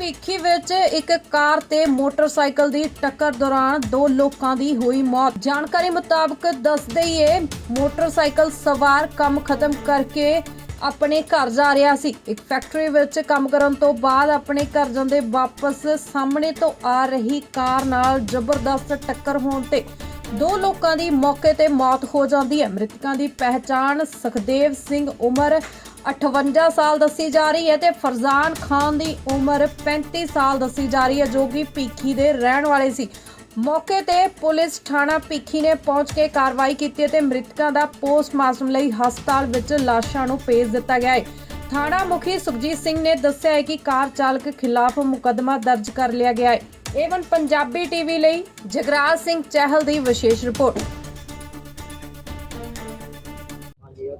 ਭੀਖੀ ਵਿੱਚ ਇੱਕ ਕਾਰ ਤੇ ਮੋਟਰਸਾਈਕਲ ਦੀ ਟੱਕਰ ਦੌਰਾਨ ਦੋ ਲੋਕਾਂ ਦੀ ਹੋਈ ਮੌਤ। ਜਾਣਕਾਰੀ ਮੁਤਾਬਕ ਦੱਸ ਦਈਏ ਮੋਟਰਸਾਈਕਲ ਸਵਾਰ ਕੰਮ ਖਤਮ ਕਰਕੇ ਆਪਣੇ ਘਰ ਜਾ ਰਿਹਾ ਸੀ। ਇੱਕ ਫੈਕਟਰੀ ਵਿੱਚ ਕੰਮ ਕਰਨ ਤੋਂ ਬਾਅਦ ਆਪਣੇ ਘਰ ਜਾਂਦੇ ਵਾਪਸ ਸਾਹਮਣੇ ਤੋਂ ਆ ਰਹੀ ਕਾਰ ਨਾਲ ਜ਼ਬਰਦਸਤ ਟੱਕਰ ਹੋਣ ਤੇ ਦੋ ਲੋਕਾਂ ਦੀ ਮੌਕੇ ਤੇ ਮੌਤ ਹੋ ਜਾਂਦੀ ਹੈ। ਮ੍ਰਿਤਕਾਂ ਦੀ ਪਹਿਚਾਣ ਸੁਖਦੇਵ ਸਿੰਘ ਉਮਰ 58 ਸਾਲ ਦੱਸੀ ਜਾ ਰਹੀ ਹੈ ਤੇ ਫਰਜ਼ਾਨ ਖਾਨ ਦੀ ਉਮਰ 35 ਸਾਲ ਦੱਸੀ ਜਾ ਰਹੀ ਹੈ, ਜੋ ਕਿ ਭੀਖੀ ਦੇ ਰਹਿਣ ਵਾਲੇ ਸੀ। ਮੌਕੇ ਤੇ ਪੁਲਿਸ ਥਾਣਾ ਭੀਖੀ ਨੇ ਪਹੁੰਚ ਕੇ ਕਾਰਵਾਈ ਕੀਤੀ ਅਤੇ ਮ੍ਰਿਤਕਾਂ ਦਾ ਪੋਸਟਮਾਰਟਮ ਲਈ ਹਸਪਤਾਲ ਵਿੱਚ ਲਾਸ਼ਾਂ ਨੂੰ ਭੇਜ ਦਿੱਤਾ ਗਿਆ ਹੈ। ਥਾਣਾ ਮੁਖੀ ਸੁਖਜੀਤ ਸਿੰਘ ਨੇ ਦੱਸਿਆ ਹੈ ਕਿ ਕਾਰ ਚਾਲਕ ਖਿਲਾਫ ਮੁਕੱਦਮਾ ਦਰਜ ਕਰ ਲਿਆ ਗਿਆ ਹੈ। ਏਵਨ ਪੰਜਾਬੀ ਟੀਵੀ ਲਈ ਜਗਰਾਜ ਸਿੰਘ ਚਹਿਲ ਦੀ ਵਿਸ਼ੇਸ਼ ਰਿਪੋਰਟ।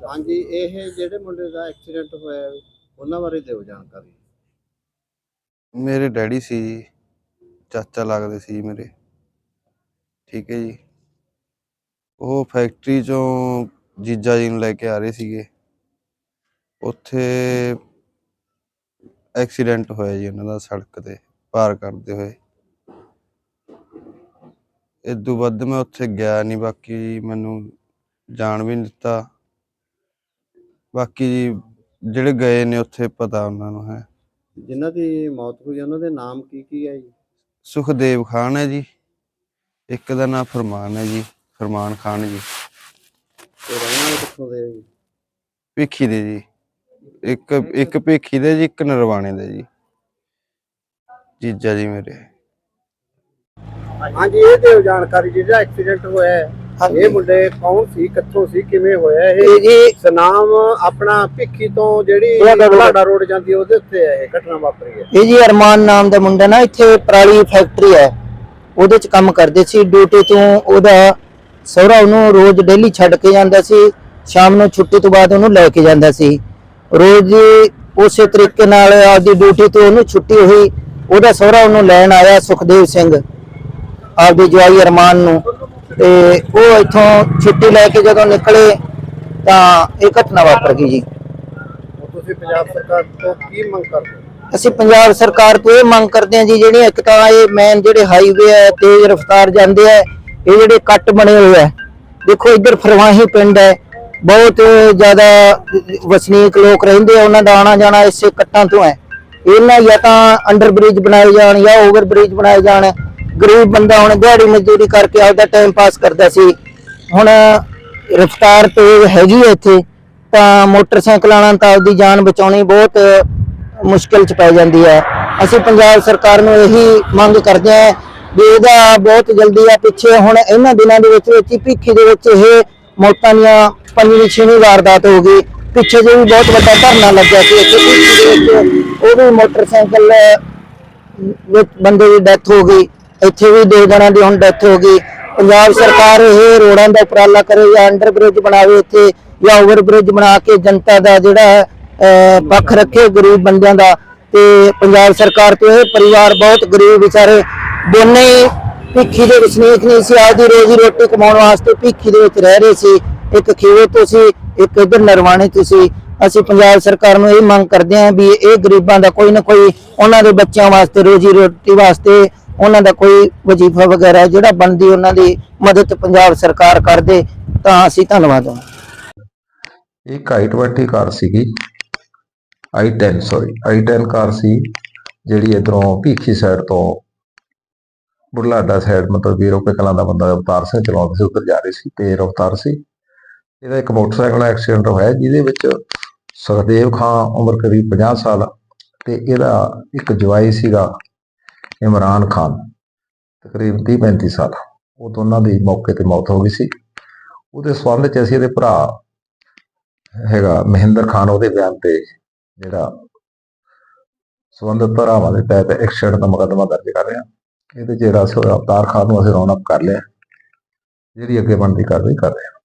ਹਾਂਜੀ ਇਹ ਜਿਹੜੇ ਮੁੰਡੇ ਦਾ ਐਕਸੀਡੈਂਟ ਹੋਇਆ ਉਹਨਾਂ ਬਾਰੇ ਦਿਓ ਜਾਣਕਾਰੀ। ਮੇਰੇ ਡੈਡੀ ਸੀ ਜੀ ਚਾਚਾ ਲੱਗਦੇ ਸੀ ਮੇਰੇ। ਠੀਕ ਹੈ ਜੀ। ਉਹ ਫੈਕਟਰੀ ਚੋਂ ਜੀਜਾ ਜੀ ਨੂੰ ਲੈ ਕੇ ਆ ਰਹੇ ਸੀਗੇ। ਉੱਥੇ ਐਕਸੀਡੈਂਟ ਹੋਇਆ ਜੀ ਉਹਨਾਂ ਦਾ ਸੜਕ ਤੇ ਪਾਰ ਕਰਦੇ ਹੋਏ। ਇਦੋਂ ਵੱਧ ਮੈਂ ਉੱਥੇ ਗਿਆ ਨਹੀਂ ਬਾਕੀ ਮੈਨੂੰ ਜਾਣ ਵੀ ਨਹੀਂ ਦਿੱਤਾ। ਬਾਕੀ ਜੀ ਜਿਹੜੇ ਗਏ ਨੇ ਉੱਥੇ ਪਤਾ ਉਹਨਾਂ ਨੂੰ ਹੈ। ਜਿਨ੍ਹਾਂ ਦੀ ਮੌਤ ਹੋਈ ਉਹਨਾਂ ਦੇ ਨਾਮ ਕੀ ਕੀ ਹੈ ਜੀ? ਸੁਖਦੇਵ ਖਾਨ ਹੈ ਜੀ। ਇੱਕ ਦਾ ਨਾਮ ਫਰਮਾਨ ਹੈ ਜੀ ਫਰਮਾਨ ਖਾਨ ਜੀ। ਤੇ ਰਹਿਣ ਵਾਲੇ ਕਿੱਥੋਂ ਦੇ ਆ ਜੀ? ਭਿੱਖੀ ਦੇ ਜੀ। ਇੱਕ ਇੱਕ ਭਿੱਖੀ ਦੇ ਜੀ ਇੱਕ ਨਰਵਾਣੇ ਦੇ ਜੀ। ਜੀਜਾ ਜੀ ਮੇਰੇ। ਹਾਂਜੀ। ਇਹ ਦਿਓ ਜਾਣਕਾਰੀ ਜਿਹੜਾ ਐਕਸੀਡੈਂਟ ਹੋਇਆ ਹੈ ਇਹ ਮੁੰਡੇ ਕੌਣ ਸੀ ਕਿੱਥੋਂ ਸੀ ਕਿਵੇਂ ਹੋਇਆ ਇਹ? ਜੀ ਸਨਾਮ ਆਪਣਾ ਭਿੱਖੀ ਤੋਂ ਜਿਹੜੀ। ਬਲਾਡਾ ਰੋਡ। ਜਾਂਦੀ ਉਹਦੇ ਉੱਤੇ ਹੈ ਇਹ ਘਟਨਾ ਵਾਪਰੀ ਹੈ। ਇਹ ਜੀ ਅਰਮਾਨ ਨਾਮ ਦਾ ਮੁੰਡਾ ਨਾ ਇੱਥੇ ਪਰਾਲੀ ਫੈਕਟਰੀ ਹੈ। ਉਹਦੇ ਚ ਕੰਮ ਕਰਦੇ ਸੀ ਡਿਊਟੀ ਤੋਂ ਉਹਦਾ ਸਹੁਰਾ ਉਹਨੂੰ ਰੋਜ਼ ਡੇਲੀ ਛੱਡ ਕੇ ਜਾਂਦਾ ਸੀ ਸ਼ਾਮ ਨੂੰ ਛੁੱਟੀ ਤੋਂ ਬਾਅਦ ਉਹਨੂੰ ਲੈ ਕੇ ਜਾਂਦਾ ਸੀ। ਰੋਜ਼ ਉਸੇ ਤਰੀਕੇ ਨਾਲ ਆਪਦੀ ਡਿਊਟੀ ਤੋਂ ਉਹਨੂੰ ਛੁੱਟੀ ਹੋਈ ਉਹਦਾ ਸਹੁਰਾ ਉਹਨੂੰ ਲੈਣ ਆਇਆ ਸੁਖਦੇਵ ਸਿੰਘ। ਆਪਦੇ ਜਵਾਈ ਅਰਮਾਨ ਨੂੰ। ਤੇ ਉਹ ਇੱਥੋਂ ਛੁੱਟੀ ਲੈ ਕੇ ਜਦੋਂ ਨਿਕਲੇ ਤਾਂ ਇਹ ਘਟਨਾ ਵਾਪਰ ਗਈ ਜੀ। ਤੁਸੀਂ ਪੰਜਾਬ ਸਰਕਾਰ ਤੋਂ ਕੀ ਮੰਗ ਕਰਦੇ ਹੋ? ਅਸੀਂ ਪੰਜਾਬ ਸਰਕਾਰ ਤੋਂ ਇਹ ਮੰਗ ਕਰਦੇ ਹਾਂ ਜੀ ਜਿਹੜੇ ਇੱਕ ਤਾਂ ਇਹ ਮੇਨ ਜਿਹੜੇ ਹਾਈਵੇ ਹੈ ਤੇਜ਼ ਰਫ਼ਤਾਰ ਜਾਂਦੇ ਆ ਇਹ ਜਿਹੜੇ ਕੱਟ ਬਣੇ ਹੋਏ ਆ ਦੇਖੋ ਇੱਧਰ ਫਰਵਾਹੀ ਪਿੰਡ ਹੈ ਬਹੁਤ ਜ਼ਿਆਦਾ ਵਸਨੀਕ ਲੋਕ ਰਹਿੰਦੇ ਆ ਉਹਨਾਂ ਦਾ ਆਣਾ ਜਾਣਾ ਇਸੇ ਕੱਟਾਂ ਤੋਂ ਹੈ। ਇਹਨਾਂ ਜਾਂ ਤਾਂ ਅੰਡਰ ਬ੍ਰਿਜ ਬਣਾਏ ਜਾਣ ਜਾਂ ਓਵਰ ਬ੍ਰਿਜ ਬਣਾਏ ਜਾਣ। ਗਰੀਬ ਬੰਦਾ ਹੁਣ ਦਿਹਾੜੀ ਮਜ਼ਦੂਰੀ ਕਰਕੇ ਆਪਦਾ ਟਾਈਮ ਪਾਸ ਕਰਦਾ ਸੀ। ਹੁਣ ਰਫ਼ਤਾਰ ਤੇਜ਼ ਹੈਗੀ ਹੈ ਇੱਥੇ, ਤਾਂ ਮੋਟਰਸਾਈਕਲ ਵਾਲਾ ਤਾਂ ਆਪਦੀ ਜਾਨ ਬਚਾਉਣੀ ਬਹੁਤ ਮੁਸ਼ਕਿਲ ਚ ਪੈ ਜਾਂਦੀ ਹੈ। ਅਸੀਂ ਪੰਜਾਬ ਸਰਕਾਰ ਨੂੰ ਇਹੀ ਮੰਗ ਕਰਦੇ ਹਾਂ ਵੀ ਇਹਦਾ ਬਹੁਤ ਜਲਦੀ ਆ ਪਿੱਛੇ ਹੁਣ ਇਹਨਾਂ ਦਿਨਾਂ ਦੇ ਵਿੱਚ ਵਿੱਚ ਭਿੱਖੀ ਦੇ ਵਿੱਚ ਇਹ ਮੌਤਾਂ ਦੀਆਂ ਪੰਜਵੀਂ, ਛੇਵੀਂ ਵਾਰਦਾਤ ਹੋ ਗਈ। ਪਿੱਛੇ ਜੇ ਵੀ ਬਹੁਤ ਵੱਡਾ ਧਰਨਾ ਲੱਗਿਆ ਸੀ, ਇੱਥੇ ਭਿੱਖੀ ਦੇ ਵਿੱਚ ਉਹ ਵੀ ਮੋਟਰਸਾਈਕਲ ਵਿੱਚ ਬੰਦੇ ਦੀ ਡੈਥ ਹੋ ਗਈ। ਇੱਥੇ ਵੀ ਦੋ ਜਣਾਂ ਦੀ ਹੁਣ ਡੈਥ ਹੋ ਗਈ। ਪੰਜਾਬ ਸਰਕਾਰ ਇਹ ਰੋਡਾਂ ਦਾ ਉਪਰਾਲਾ ਕਰੇ ਜਾਂ ਅੰਡਰ ਬ੍ਰਿਜ ਬਣਾਵੇ ਇੱਥੇ ਜਾਂ ਓਵਰ ਬ੍ਰਿਜ ਬਣਾ ਕੇ ਜਨਤਾ ਦਾ ਜਿਹੜਾ ਪੱਖ ਰੱਖੇ ਗਰੀਬ ਬੰਦਿਆਂ ਦਾ। ਤੇ ਪੰਜਾਬ ਸਰਕਾਰ ਤੋਂ ਇਹ ਪਰਿਵਾਰ ਬਹੁਤ ਗਰੀਬ ਵਿਚਾਰੇ। ਦੋਨੇ ਭਿੱਖੀ ਦੇ ਵਸਨੀਕ ਨਹੀਂ ਸੀ ਆਪਦੀ ਰੋਜ਼ੀ ਰੋਟੀ ਕਮਾਉਣ ਵਾਸਤੇ ਭਿੱਖੀ ਦੇ ਵਿੱਚ ਰਹਿ ਰਹੇ ਸੀ। ਇੱਕ ਖੀਵੇ ਤੋਂ ਸੀ, ਇੱਕ ਇਧਰ ਨਰਵਾਣੇ ਤੋਂ ਸੀ। ਅਸੀਂ ਪੰਜਾਬ ਸਰਕਾਰ ਨੂੰ ਇਹ ਮੰਗ ਕਰਦੇ ਹਾਂ ਵੀ ਇਹ ਗਰੀਬਾਂ ਦਾ ਕੋਈ ਨਾ ਕੋਈ ਉਹਨਾਂ ਦੇ ਬੱਚਿਆਂ ਵਾਸਤੇ, ਰੋਜੀ ਰੋਟੀ ਵਾਸਤੇ ਉਹਨਾਂ ਦਾ ਕੋਈ ਵਜ਼ੀਫਾ ਵਗੈਰਾ ਜਿਹੜਾ ਬਣਦੀ ਉਹਨਾਂ ਦੀ ਮਦਦ ਪੰਜਾਬ ਸਰਕਾਰ ਕਰਦੇ, ਤਾਂ ਅਸੀਂ ਧੰਨਵਾਦ ਹਾਂ। ਇੱਕ i20 ਕਾਰ ਸੀਗੀ। I10 ਸੌਰੀ i10 ਕਾਰ ਸੀ, ਜਿਹੜੀ ਇਧਰੋਂ ਭੀਖੀ ਸਾਈਡ ਤੋਂ ਬੁਢਲਾਡਾ ਸਾਈਡ ਮਤਲਬ ਵੀਰੋਪੇ ਕਲਾਂ ਦਾ ਬੰਦਾ ਅਵਤਾਰ ਸਿੰਘ ਚਲਾਉਂਦਾ ਸੀ, ਉੱਧਰ ਜਾ ਰਹੀ ਸੀ, ਤੇ ਅਵਤਾਰ ਸੀ। ਇਹਦਾ ਇੱਕ ਮੋਟਰਸਾਈਕਲ ਐਕਸੀਡੈਂਟ ਹੋਇਆ, ਜਿਹਦੇ ਵਿੱਚ ਸੁਖਦੇਵ ਖਾਨ ਉਮਰ ਕਰੀਬ 50 ਸਾਲ, ਤੇ ਇਹਦਾ ਇੱਕ ਜਵਾਈ ਸੀਗਾ ਇਮਰਾਨ ਖਾਨ, ਤਕਰੀਬਨ 30 35 ਸਾਲ। ਉਹ ਦੋਨਾਂ ਦੀ ਮੌਕੇ ਤੇ ਮੌਤ ਹੋ ਗਈ ਸੀ। ਉਹਦੇ ਸਬੰਧ ਚ ਅਸੀਂ ਇਹਦੇ ਭਰਾ ਹੈਗਾ ਮਹਿੰਦਰ ਖਾਨ, ਉਹਦੇ ਬਿਆਨ ਤੇ ਜਿਹੜਾ ਸੰਬੰਧਿਤ ਭਰਾਵਾਂ ਦੇ ਤਹਿਤ ਐਕਸੀਡੈਂਟ ਦਾ ਮੁਕੱਦਮਾ ਦਰਜ ਕਰ ਰਿਹਾ ਇਹਦੇ ਚ ਜਿਹੜਾ ਅਸੀਂ ਅਵਤਾਰ ਖਾਨ ਨੂੰ ਅਸੀਂ ਰੌਣਕ ਕਰ ਲਿਆ। ਜਿਹੜੀ ਅੱਗੇ ਬਣਦੀ ਕਾਰਵਾਈ ਕਰ ਰਹੇ ਹਾਂ।